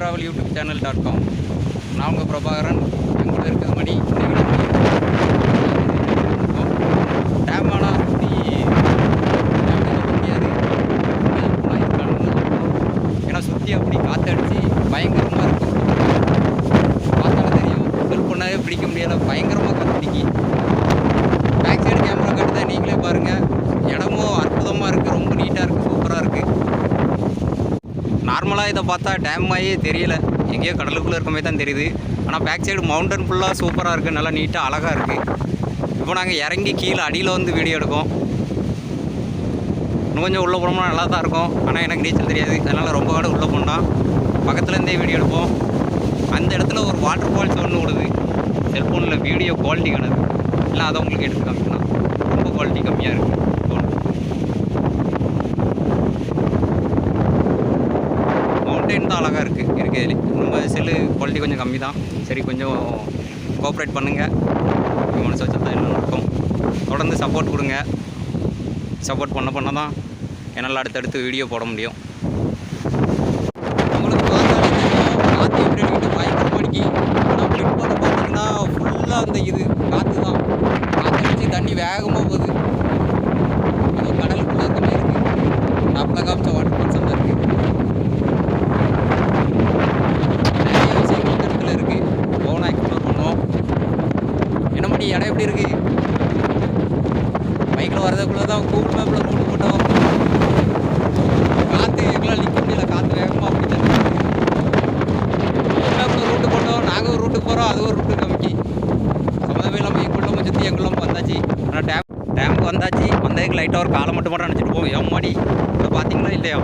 Travel YouTube channel dot com நான் உங்கள் பிரபாகரன். எங்களோட இருக்கிற மணி. டேமானா சுற்றி முடியாது. ஏன்னா சுற்றி அப்படி காற்றடிச்சு பயங்கரமாக இருக்கும். பார்த்தாலும் தெரியும். ஃபில் பிடிக்க முடியல. பயங்கரமாக காற்று பேக் சைடு கேமரா கட்டுதான் நீங்களே பாருங்கள் இடமும் அற்புதமாக இருக்குது ரொம்ப நீட்டாக இருக்குது சூப்பராக இருக்குது நார்மலாக இதை பார்த்தா டேம் மாதிரியே தெரியல. எங்கேயோ கடலுக்குள்ளே இருக்க மாதிரி தான் தெரியுது. ஆனால் பேக் சைடு மவுண்டன் ஃபுல்லாக சூப்பராக இருக்குது நல்லா நீட்டாக அழகாக இருக்குது இப்போ நாங்கள் இறங்கி கீழே அடியில் வந்து வீடியோ எடுக்கோம். இன்னும் கொஞ்சம் உள்ளே போனோம்னா நல்லா தான் இருக்கும். ஆனால் எனக்கு நீச்சல் தெரியாது. அதனால் ரொம்ப காடு உள்ளே போனால் பக்கத்துலேருந்தே வீடியோ எடுப்போம். அந்த இடத்துல ஒரு வாட்டர் ஃபால்ஸ் ஒன்று விடுது. செல்ஃபோனில் வீடியோ குவாலிட்டி காணுது. இல்லை அதை உங்களுக்கு எடுத்து காமிக்கலாம். ரொம்ப குவாலிட்டி கம்மியாக இருக்குது ஃபோன் தான் அழகாக இருக்குது இருக்கிறதுலே நம்ம செல்லு குவாலிட்டி கொஞ்சம் கம்மி தான். சரி கொஞ்சம் கோஆப்ரேட் பண்ணுங்கள் மனசு வச்சா தான் என்ன நடக்கும் தொடர்ந்து சப்போர்ட் கொடுங்க. சப்போர்ட் பண்ண பண்ண தான் என்னால் அடுத்தடுத்து வீடியோ போட முடியும் நம்மளுக்கு பார்த்தாலே தெரியும் காற்று எப்படி அடிக்கிட்டு பயங்கரமாக அடிக்கி ஆனால் பிற்பாடு பார்த்தீங்கன்னா ஃபுல்லாக அந்த இது காற்று தான் காற்று அடிச்சு தண்ணி வேகமாக போகுது அது கடலுக்குள்ளே இருக்க மாதிரி இருக்குது டாப்பில் காமிச்ச வாட்டர் ஃபால்ஸ் அந்த இருக்குது நிறைய விஷயங்கள் இந்த இடத்துல இருக்குது போனால் எக்ஸ்ப்ளோர் பண்ணுவோம் என்ன மணி இடம் எப்படி இருக்குது பைக்கில் வரதுக்குள்ளே தான் கூகுள் மேப்பில் ரூட் போட்டோம் காற்று எங்களால் நிற்க முடியல காற்று வேகமாக அப்படி தண்ணி கூகுள் மேப்பில் ரூட்டு போட்டோம் நாங்கள் ஒரு ரூட்டுக்கு போகிறோம் அது ஒரு ரூட்டு கமிக்கி சம்மந்தமே இல்லாமல் எங்களும் சுற்றி எங்களும் வந்தாச்சு ஆனால் டேம் டேமுக்கு வந்தாச்சு வந்ததுக்கு லைட்டாக ஒரு காலை மட்டும் மட்டும் நினச்சிட்டு போவோம். என் மாடி இப்போ பார்த்தீங்களா இல்லையா?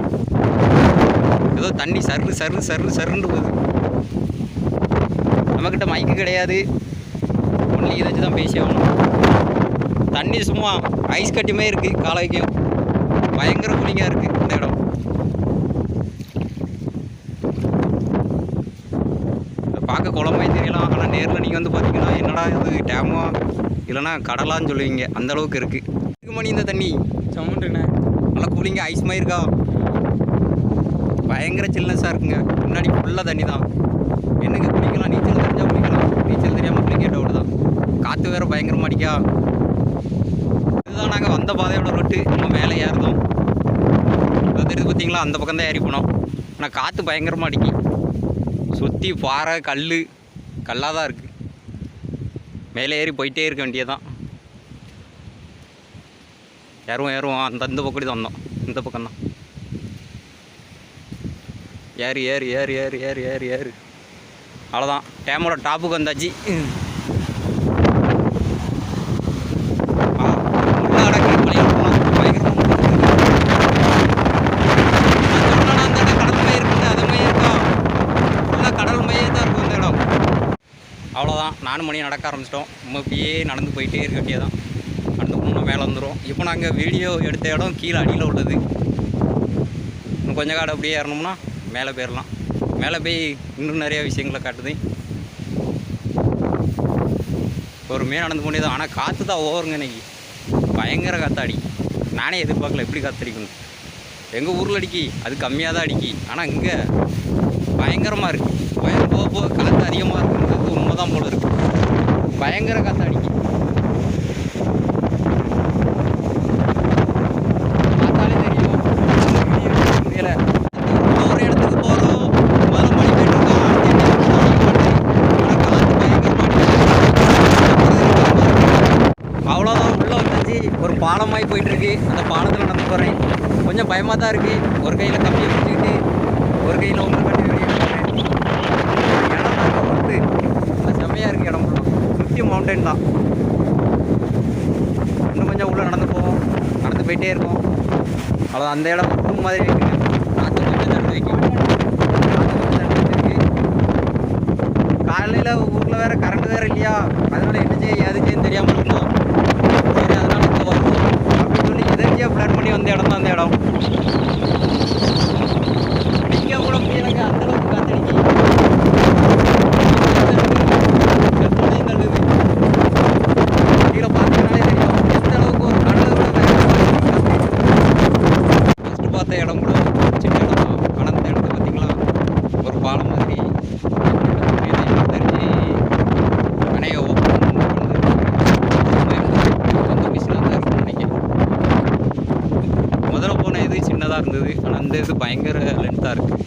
ஏதோ தண்ணி சரு சரு சரு சருன்னு போகுது. நம்மக்கிட்ட மைக்கு கிடையாது. ஒன்லி இதை வச்சு தான் பேசி ஆகணும். தண்ணி சும்மா ஐஸ் கட்டியுமே இருக்குது காலைக்கும். பயங்கர கூலிங்காக இருக்குது இந்த இடம். பார்க்க குளமாய் தெரியலாம் ஆனால் நேரில் நீங்கள் வந்து பார்த்தீங்கன்னா என்னடா இது டேமோ? இல்லைன்னா கடலான்னு சொல்லுவீங்க. அந்தளவுக்கு இருக்குது மணி இந்த தண்ணி. சவுண்டுண்ணே நல்லா கூலிங்காக ஐஸ் மாதிரி இருக்கா? பயங்கர சில்னஸாக இருக்குங்க. முன்னாடி ஃபுல்லாக தண்ணி தான் என்னங்க குளிக்கலாம்? நீச்சல் தெரிஞ்சால் குளிக்கலாம். நீச்சல் தெரியாமல் குளிக்க டவுட் தான் காற்று வேறு பயங்கரமாக அடிக்கா. இதுதான் நாங்கள் வந்த பாதையோட ரொட்டு நம்ம மேலே ஏறுதோம் தெரியுது பார்த்தீங்களா அந்த பக்கம் தான் ஏறி போனோம். ஆனால் காற்று பயங்கரமாக அடிக்கி. சுற்றி பாறை கல் கல்லாக தான் இருக்குது மேலே ஏறி போயிட்டே இருக்க வேண்டியதான் இறவும் ஏறுவோம் அந்த இந்த பக்கம் தான் வந்தோம். இந்த பக்கம் தான். ஏறு ஏறு ஏறு ஏறு ஏறு ஏறு ஏறு. அவ்வளோதான் டேமோட டாப்புக்கு வந்தாச்சு. கடல் மையம் கடல் தான் இருக்கும். அவ்வளோதான் நாலு மணி நடக்க ஆரம்பிச்சிட்டோம். நம்ம இப்படியே நடந்து போயிட்டே இருக்க வேண்டியதான் மேலே வந்துடும் இப்போ நாங்கள் வீடியோ எடுத்த இடம் கீழே அடியில் உள்ளது. இன்னும் கொஞ்ச காடு அப்படியே ஏறணும்னா மேலே போயிடலாம் மேலே போய் இன்னும் நிறைய விஷயங்களை காட்டுது. பொறுமையாக நடந்து போனது ஆனால் காற்று தான் ஓவருங்க இன்னைக்கு. பயங்கர காற்றாடி நானே எதிர்பார்க்கல எப்படி காற்றடிக்கணும் எங்கள் ஊரில் அடிக்கி அது கம்மியாக தான் அடிக்கி. ஆனால் இங்கே பயங்கரமாக இருக்குது பயம் போக போக காற்று அதிகமாக இருக்குன்றது உண்மை தான் போல இருக்குது பயங்கர காற்று அடிக்கி பார்த்தாலே தெரியும் வெளிய இருக்க முடியல ஒரு இடத்துக்கு போகிறோம் முதல்ல மணி போயிட்டு இருக்கோம் அடுத்த இடத்துக்கு போகிறோம் அவ்வளோதான் உள்ளே வந்தாச்சு ஒரு பாலமாய் போயிட்டுருக்கு. அந்த பாலத்தில் நடந்து போகிறேன் கொஞ்சம் பயமாக தான் இருக்குது ஒரு கையில் கம்பியை பிடிச்சிக்கிட்டு ஒரு கையில் ஒன்று கட்டி வெளியே போகிறேன் இடம் தான் வந்து. நல்லா செம்மையாக இருக்குது இடம் ஃபுல்லாக சுற்றி மவுண்டைன் தான். இன்னும் கொஞ்சம் உள்ளே நடந்து போவோம். நடந்து போயிட்டே இருக்கோம் அவ்வளோ அந்த இடம் ரூம் மாதிரி இருக்குது காற்று கொஞ்சம் தடுத்து வைக்கும் காலையில் ஊரில் வேறு கரண்ட் வேறு இல்லையா? அதனால் என்ன செய்ய தெரியாமல் இருந்தோம் சரி அதனால இங்கே வருவோம் அப்படின்னு சொல்லி எதற்கியா பிளான் பண்ணி வந்த இடம் தான் அந்த இடம் நிற்க கூட முடியலங்க அந்த அளவுக்கு காத்தடிக்கி செல்ஃபோனையும் தள்ளுது கீழே பார்த்தீங்கனாலே தெரியும் எந்த அளவுக்கு ஒரு கடல் ஃபஸ்ட்டு பார்த்த இடம் கூட சின்ன இடம் தான் ஆனால் அந்த இடத்த பார்த்தீங்களா ஒரு பாலம் மாதிரி இந்த இது பயங்கர லென்த்தாக இருக்குது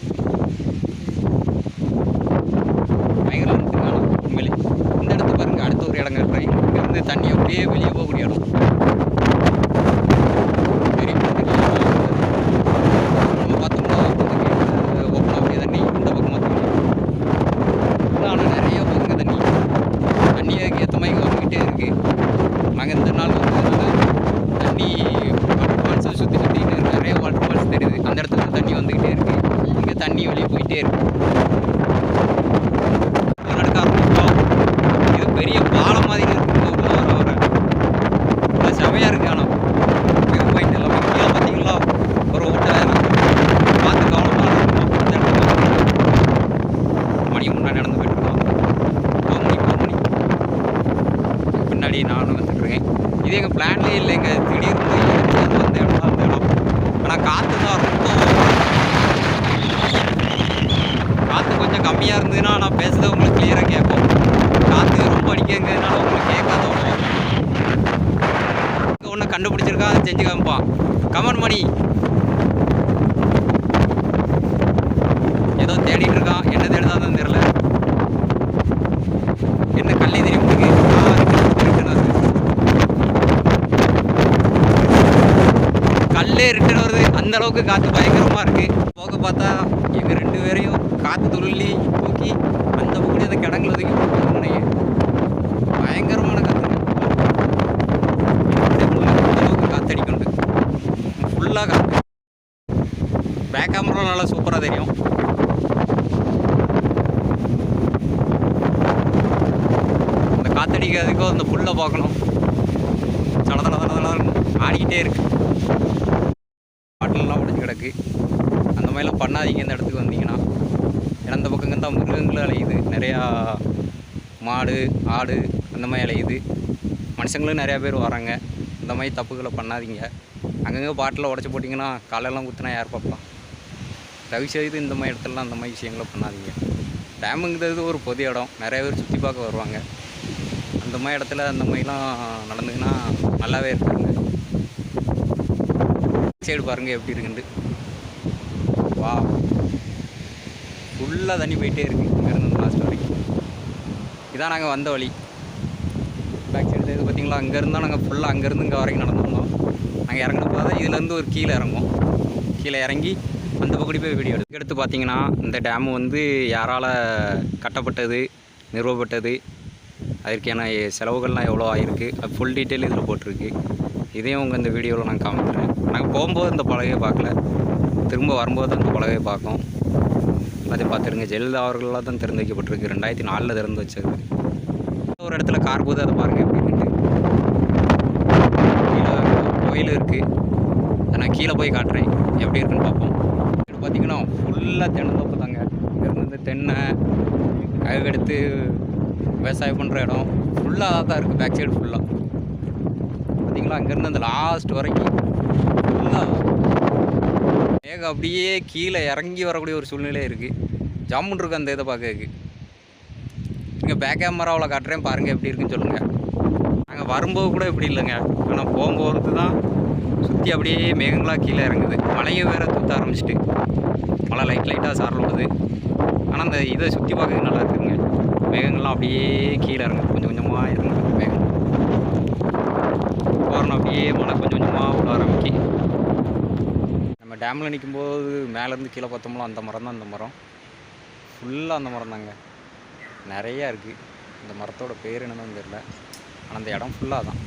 பயங்கர லென்த்து வேணும் உண்மையிலே இந்த இடத்த பாருங்க அடுத்த ஒரு இடம் கட்டுறேன் இங்கேருந்து தண்ணி அப்படியே வெளியே போகக்கூடிய இடம் பெரிய பெரிய நம்ம பார்த்தோம்னா ஓப்பன் ஆகக்கூடிய தண்ணி இந்த பக்கம் பார்த்தோம்னா ஆனால் நிறைய போகுங்க தண்ணி தண்ணி அதுக்கு ஏற்ற மாதிரி வந்துக்கிட்டே இருக்குது நாங்கள் இந்த நாள் வந்ததுனால தண்ணி வாட்டர் ஃபால்ஸை சுற்றி சுற்றி நிறைய வாட்டர் ஃபால்ஸ் தெரியுது அந்த இடத்துல தண்ணி வந்துக்கிட்டே இருக்குது இங்கே தண்ணி வெளியே போயிட்டே இருக்கு உள்ள நடக்க ஆரம்பிச்சிட்டோம் இது பெரிய பாலம் மாதிரி இருக்குங்க உள்ள வர வர நல்லா செமையாக இருக்கு ஆனால் வியூ பாயிண்ட் எல்லாமே கீழே பார்த்தீங்களா ஒரு ஓட்டை பார்த்து கவனமாக இருக்கணும் அந்த இடத்துல மணி முன்னாடி நடந்து போயிட்டு இருக்கோம் ஃபோன் மணி ஃபோன் மணி பின்னாடி நானும் வந்துட்டுருக்கேன் இது எங்கள் இல்லைங்க. திடீர்னு எடுத்து வந்த இடம் அந்த இடம். ஆனால் காற்று தான் ரொம்ப காற்று கொஞ்சம் கம்மியாக இருந்ததுன்னா நான் பேசுகிறத உங்களுக்கு கிளியராக கேட்போம். காற்று ரொம்ப அடிக்கங்கிறதுனால உங்களுக்கு கேட்காத ஒன்று ஒன்று கண்டுபிடிச்சிருக்கா? அதை செஞ்சு காமிப்பான் கமன் மணி ஏதோ தேடிட்டு இருக்கான் என்ன தேடுதான்னு தெரியல என்ன கல்லே தெரியும் உங்களுக்கு ஆ, இருக்கு, ரிட்டர்ன் வருது கல்லே ரிட்டர்ன் வருது அந்த அளவுக்கு காற்று பயங்கரமாக இருக்குது போக பார்த்தா எங்கள் ரெண்டு பேரையும் காற்று துள்ளி தூக்கி அந்த பக்கம் அந்த கிடங்குல தூக்கி போட்டுருந்தேன் பயங்கரமான காற்று அந்த அளவுக்கு காற்று அடிக்கொண்டு ஃபுல்லாக காற்று பேக் கேமரா நல்லா சூப்பராக தெரியும். அந்த அந்த புல்லை பார்க்கணும். தட தட தட ஆடிக்கிட்டே இருக்குது இருக்குது அந்த மாதிரிலாம் பண்ணாதீங்க இந்த இடத்துக்கு வந்தீங்கன்னா. ஏன்னா இந்த பக்கம் தான் மிருகங்களும் அலையுது. நிறையா மாடு ஆடு அந்த மாதிரி அலையுது. மனுஷங்களும் நிறையா பேர் வராங்க. இந்த மாதிரி தப்புகளை பண்ணாதீங்க. அங்கங்கே பாட்டில் உடச்சி போட்டிங்கன்னா காலெல்லாம் குத்துனா யார் பார்ப்பா? தயவு செய்து இந்த மாதிரி இடத்துலலாம் அந்த மாதிரி விஷயங்களை பண்ணாதீங்க. டேமுங்கிறது ஒரு பொது இடம். நிறைய பேர் சுற்றி பார்க்க வருவாங்க. அந்த மாதிரி இடத்துல அந்த மாதிரிலாம் நடந்துங்கன்னா நல்லாவே இருக்காங்க சைடு பாருங்கள் எப்படி இருக்குன்ட்டு. ஃபுல்லாக தண்ணி போயிட்டே இருக்குது இங்கேருந்து லாஸ்ட் வரைக்கும். இதான் நாங்கள் வந்த வழி. பேக் சைடு இது பார்த்திங்களா அங்கேருந்து தான் நாங்கள் ஃபுல்லாக அங்கேருந்து இங்கே வரைக்கும் நடந்துருந்தோம். நாங்கள் இறங்கினப்போ தான் இதுலேருந்து ஒரு கீழே இறங்குவோம். கீழே இறங்கி அந்த பக்கடி போய் வீடியோ எடுத்து. எடுத்து பார்த்தீங்கன்னா இந்த டேமு வந்து யாரால் கட்டப்பட்டது நிறுவப்பட்டது அதற்கான செலவுகள்லாம் எவ்வளோ ஆகிருக்கு அது ஃபுல் டீட்டெயில் இதில் போட்டிருக்கு. இதையும் உங்கள் இந்த வீடியோவில் நான் காமிக்கிறேன். நாங்கள் போகும்போது இந்த பலகையை பார்க்கல. திரும்ப வரும்போது அந்த பலகையை பார்க்கும் அதை பார்த்துருங்க ஜெயலலிதா அவர்களால் தான் திறந்து வைக்கப்பட்டிருக்கு ரெண்டாயிரத்தி நாலில் திறந்து வச்சது. ஒரு இடத்துல கார் போது அதை பாருங்கள் அப்படின்ட்டு கீழே கோயில் இருக்குது அதை நான் கீழே போய் காட்டுறேன். எப்படி இருக்குன்னு பார்ப்போம். இது பார்த்தீங்கன்னா ஃபுல்லாக தென்னந்தோப்பு தாங்க. இங்கேருந்து இந்த தென்னை அதுக்கடுத்து விவசாயம் பண்ணுற இடம். ஃபுல்லாக தான் இருக்குது பேக் சைடு ஃபுல்லாக பார்த்தீங்களா? அங்கேருந்து அந்த லாஸ்ட் வரைக்கும் ஃபுல்லாக மேகம் அப்படியே கீழே இறங்கி வரக்கூடிய ஒரு சூழ்நிலை இருக்குது ஜாமுன் இருக்கு அந்த இதை பார்க்கறதுக்கு. இங்கே பேக் கேமராவில் காட்டுறேன். பாருங்கள் எப்படி இருக்குன்னு சொல்லுங்கள் நாங்கள் வரும்போது கூட இப்படி இல்லைங்க. ஆனால் போகும்போது தான் சுற்றி அப்படியே மேகங்களாக கீழே இறங்குது. மழையை வேற தூத்த ஆரம்பிச்சிட்டு. மழை லைட் லைட்டாக சாரல் விடுது ஆனால் அந்த இதை சுற்றி பார்க்கறது நல்லா இருக்குதுங்க மேகங்கள்லாம் அப்படியே கீழே இறங்குது. கொஞ்சம் கொஞ்சமாக இறங்குது மேகம். போகிறோம் அப்படியே மழை கொஞ்சம் கொஞ்சமாக விட ஆரம்பிக்கி. டேமில் நிற்கும்போது மேலேருந்து கீழே பார்த்தோம்ல அந்த மரம் தான் அந்த மரம். ஃபுல்லாக அந்த மரம் தாங்க. நிறையா இருக்குது இந்த மரத்தோட பேர் என்னன்னு தெரியல. ஆனால் அந்த இடம் ஃபுல்லாக தான்.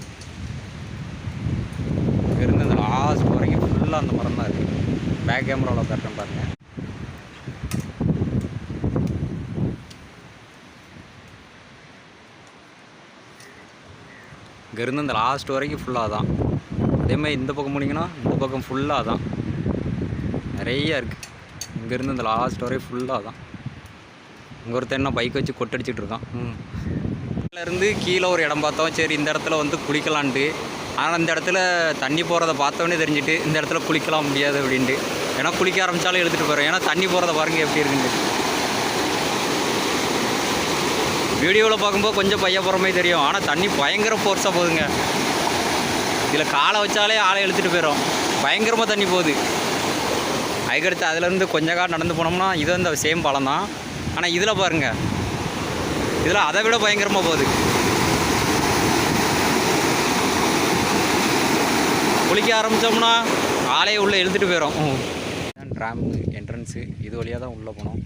இருந்து அந்த லாஸ்ட் வரைக்கும் ஃபுல்லாக அந்த மரம் தான் இருக்குது பேக் கேமராவில் காட்டுறேன் பாருங்கள் இங்கேருந்து அந்த லாஸ்ட் வரைக்கும் ஃபுல்லாக தான். அதேமாதிரி இந்த பக்கம் போனீங்கன்னா இந்த பக்கம் ஃபுல்லாக தான். நிறைய இருக்குது இங்கேருந்து இந்த லாஸ்ட் வரையும் ஃபுல்லாக தான் இங்கே ஒருத்தன் என்ன பைக் வச்சு கொட்டடிச்சிட்டு இருக்கான். இருந்து கீழே ஒரு இடம் பார்த்தோம். சரி இந்த இடத்துல வந்து குளிக்கலான்ட்டு. ஆனால் இந்த இடத்துல தண்ணி போகிறத பார்த்தோன்னே தெரிஞ்சுட்டு இந்த இடத்துல குளிக்கலாம் முடியாது அப்படின்ட்டு. ஏன்னா குளிக்க ஆரம்பித்தாலும் எடுத்துகிட்டு போகிறேன் ஏன்னா தண்ணி போகிறத பாருங்க எப்படி இருக்குன்ட்டு வீடியோவில் பார்க்கும்போது கொஞ்சம் பைய போகிற மாதிரி தெரியும். ஆனால் தண்ணி பயங்கர ஃபோர்ஸாக போகுதுங்க. இதில் காலை வச்சாலே ஆளை இழுத்துட்டு போயிடும் பயங்கரமாக தண்ணி போகுது. அதுக்கடுத்து அதுலேருந்து கொஞ்ச காலம் நடந்து போனோம்னா இது வந்து சேம் பாலம் தான். ஆனால் இதில் பாருங்கள் இதில் அதை விட பயங்கரமாக போகுது. குளிக்க ஆரம்பித்தோம்னா ஆலையை உள்ளே இழுத்துட்டு போயிடும் ட்ராம் என்ட்ரன்ஸு இது வழியாக தான் உள்ளே போனோம்.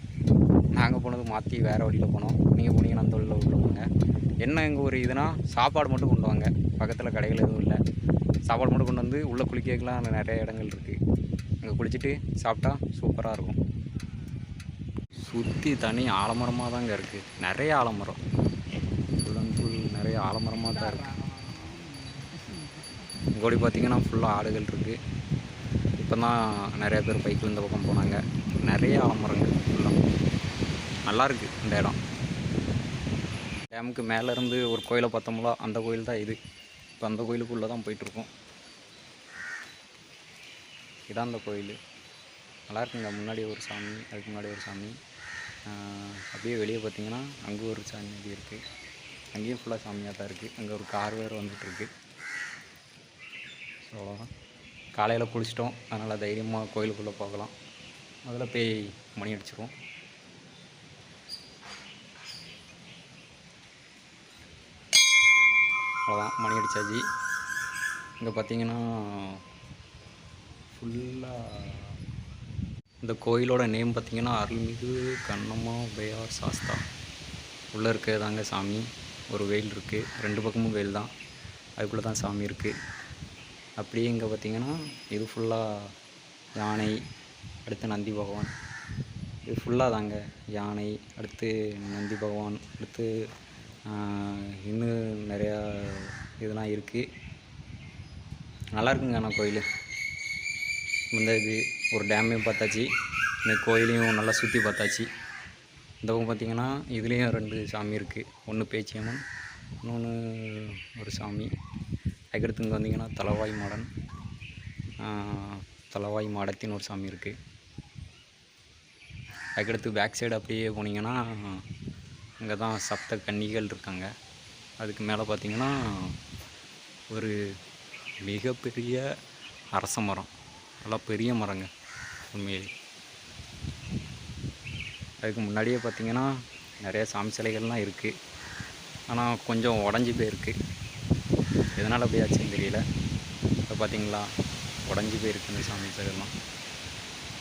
நாங்கள் போனது மாற்றி வேறு வழியில் போனோம். நீங்கள் போனீங்கன்னா அந்த வழியில் உள்ளே போங்க. என்ன எங்கள் ஒரு இதுனா சாப்பாடு மட்டும் கொண்டு வாங்க. பக்கத்தில் கடைகள் எதுவும் இல்லை. சாப்பாடு மட்டும் கொண்டு வந்து உள்ளே குளிக்கலாம் நிறைய இடங்கள் இருக்குது அங்கே குளிச்சுட்டு சாப்பிட்டா சூப்பராக இருக்கும். சுற்றி தனி ஆலமரமாக தாங்க இருக்குது நிறைய ஆலமரம். ஃபுல் அண்ட் ஃபுல் நிறைய ஆலமரமாக தான் இருக்குது இங்கோடி பார்த்திங்கன்னா ஃபுல்லாக ஆடுகள் இருக்குது இப்போ தான் நிறைய பேர் பைக்கில் இந்த பக்கம் போனாங்க. நிறைய ஆலமரங்கள் ஃபுல்லாக நல்லாயிருக்கு இந்த இடம். டேமுக்கு மேலேருந்து ஒரு கோயிலை பார்த்தோம்ல அந்த கோயில் தான் இது. இப்போ அந்த கோயிலுக்குள்ளே தான் போயிட்டுருக்கோம் இதான் அந்த கோயில். நல்லாயிருக்குங்க. முன்னாடி ஒரு சாமி அதுக்கு முன்னாடி ஒரு சாமி. அப்படியே வெளியே பார்த்தீங்கன்னா அங்கே ஒரு சாமி இது இருக்குது அங்கேயும் ஃபுல்லாக சாமியாக தான் இருக்குது அங்கே ஒரு கார் வேறு வந்துட்டுருக்கு. அவ்வளோதான் காலையில் குளிச்சிட்டோம். அதனால் தைரியமாக கோயிலுக்குள்ளே போகலாம். முதல்ல போய் மணி அடிச்சிருவோம். அவ்வளோதான் மணி அடித்தாச்சு இங்கே பார்த்தீங்கன்னா ஃபுல்லாக இந்த கோயிலோட நேம் பார்த்திங்கன்னா அருள்மிகு கண்ணம்மா உபயார் சாஸ்தா. உள்ளே இருக்கிறதாங்க சாமி. ஒரு வெயில் இருக்குது ரெண்டு பக்கமும் வெயில் தான். அதுக்குள்ளே தான் சாமி இருக்குது அப்படியே இங்கே பார்த்தீங்கன்னா இது ஃபுல்லாக யானை அடுத்து நந்தி பகவான். இது ஃபுல்லாக தாங்க யானை அடுத்து நந்தி பகவான் அடுத்து இன்னும் நிறையா இதெல்லாம் இருக்குது நல்லா இருக்குங்க ஆனால் கோயில். இந்த இது ஒரு டேமையும் பார்த்தாச்சு இந்த கோயிலையும் நல்லா சுற்றி பார்த்தாச்சு. இந்த பக்கம் பார்த்திங்கன்னா இதுலேயும் ரெண்டு சாமி இருக்குது ஒன்று பேச்சியம்மன் இன்னொன்று ஒரு சாமி. அதுக்கடுத்து இங்கே வந்தீங்கன்னா தலவாய் மாடன் தலவாய் மாடத்தின் ஒரு சாமி இருக்குது அதுக்கடுத்து பேக் சைடு அப்படியே போனீங்கன்னா இங்கே தான் சப்த கன்னிகள் இருக்காங்க. அதுக்கு மேலே பார்த்தீங்கன்னா ஒரு மிகப்பெரிய அரச மரம். நல்லா பெரிய மரங்க உண்மையிலே. அதுக்கு முன்னாடியே பார்த்தீங்கன்னா நிறைய சாமி சிலைகள்லாம் இருக்குது ஆனால் கொஞ்சம் உடஞ்சி போயிருக்கு. எதனால் அப்படி ஆச்சுன்னு தெரியல. இப்போ பார்த்தீங்களா உடஞ்சி போயிருக்கு இந்த சாமி சிலைகள்லாம்.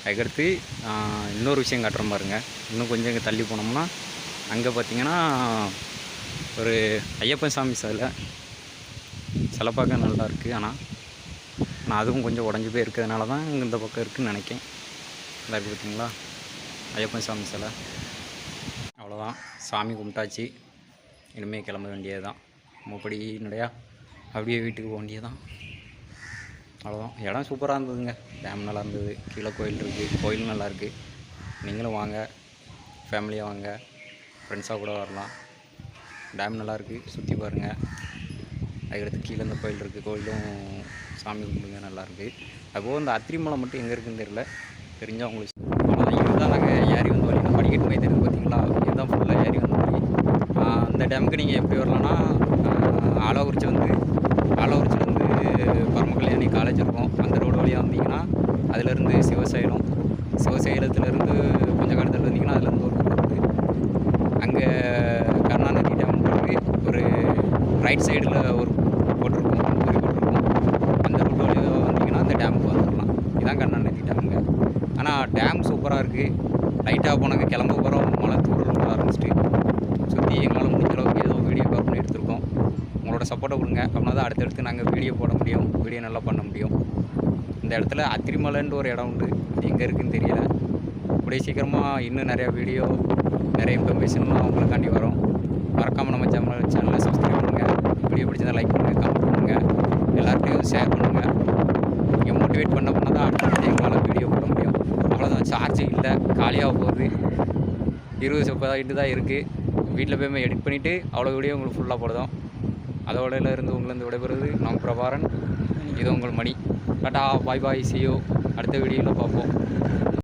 அதுக்கடுத்து இன்னொரு விஷயம் காட்டுறேன் பாருங்க. இன்னும் கொஞ்சம் இங்கே தள்ளி போனோம்னா அங்கே பார்த்தீங்கன்னா ஒரு ஐயப்பன் சாமி சிலை. சிலை பார்க்க நல்லா இருக்குது ஆனால் நான் அதுவும் கொஞ்சம் உடஞ்சி போய் இருக்கிறதுனால தான் இங்கே இந்த பக்கம் இருக்குதுன்னு நினைக்கேன். இதாக இருக்குது பார்த்தீங்களா ஐயப்பன் சாமி சிலை. அவ்வளோதான் சாமி கும்பிட்டாச்சு. இனிமேல் கிளம்ப வேண்டியது தான் மறுபடி நிறையா அப்படியே வீட்டுக்கு போக வேண்டியது தான் அவ்வளோதான் இடம் சூப்பராக இருந்ததுங்க. டேம் நல்லா இருந்தது. கீழே கோயில் இருக்குது கோயிலும் நல்லா இருக்குது நீங்களும் வாங்க. ஃபேமிலியாக வாங்க. ஃப்ரெண்ட்ஸாக கூட வரலாம். டேம் நல்லாயிருக்கு சுற்றி பாருங்கள் அதுக்கடுத்து கீழே இந்த கோயில் இருக்குது கோயிலும் சாமி கும்பிடுங்க நல்லாயிருக்கு. அதுபோக இந்த அத்திரிமலை மட்டும் எங்கே இருக்குன்னு தெரியல. தெரிஞ்சால் உங்களுக்கு இதுதான் நாங்கள் ஏறி வந்து வழி படிக்கட்டு போய் தெரியுது பார்த்தீங்களா இதுதான் ஃபுல்லாக ஏறி வந்து வழி. அந்த டேமுக்கு நீங்கள் எப்படி வரலான்னா ஆஹ் ஆலோகுறிச்சி வந்து ஆலோகுறிச்சிலேருந்து பரமக்கல்யாணி காலேஜ் இருக்கும். அந்த ரோடு வழியாக வந்தீங்கன்னா அதுலேருந்து சிவசைலம் சிவசைலத்துலேருந்து கொஞ்சம் காலத்தில் வந்தீங்கன்னா அதுலேருந்து ஒரு ரோடு இருக்குது அங்கே கருணாநிதி டேம் இருக்கு ஒரு ரைட் சைடில் ஒரு போட்டிருக்கோம் ஒரு போட்டிருக்கோம் அந்த ரூட் வழியாக வந்தீங்கன்னா அந்த டேமுக்கு வந்துடலாம் இதான் கருணாநிதி டேமுங்க ஆனால் டேம் சூப்பராக இருக்குது லைட்டாக போனாங்க கிளம்ப போகிறோம் மழை தூரல் விட ஆரம்பிச்சிட்டு சுற்றி எங்களால் முடிஞ்ச அளவுக்கு ஏதோ வீடியோ கவர் பண்ணி எடுத்திருக்கோம். உங்களோட சப்போர்ட்டை கொடுங்க. அப்படின்னா தான் அடுத்தடுத்து நாங்கள் வீடியோ போட முடியும். வீடியோ நல்லா பண்ண முடியும். இந்த இடத்துல அத்திரிமலைன்ற ஒரு இடம் உண்டு. அது எங்கே இருக்குதுன்னு தெரியல. கூடிய சீக்கிரமாக இன்னும் நிறையா வீடியோ நிறைய இன்ஃபர்மேஷன்லாம் உங்களுக்காண்டி வரும். மறக்காமல் நம்ம சேனல் சேனலை சப்ஸ்கிரைப் பண்ணுங்கள் வீடியோ பிடிச்சதை லைக் பண்ணுங்கள் கமெண்ட் பண்ணுங்கள் எல்லார்ட்டையும் ஷேர் பண்ணுங்கள் நீங்கள் மோட்டிவேட் பண்ண பண்ண தான் அடுத்த எங்களால் வீடியோ போட அவ்வளோதான் சார்ஜ் இல்லை. காலியாக போகுது. இருபது முப்பதாயிட்டு தான் இருக்குது வீட்டில் போய் எடிட் பண்ணிவிட்டு அவ்வளோ வீடியோ உங்களுக்கு ஃபுல்லாக போடுதோம் அதோடையில் இருந்து உங்களிருந்து விடைபெறுவது நாம் பிரபாரன் இது உங்கள் மணி. டாட்டா பாய் பாய் சியோ அடுத்த வீடியோவில் பார்ப்போம்.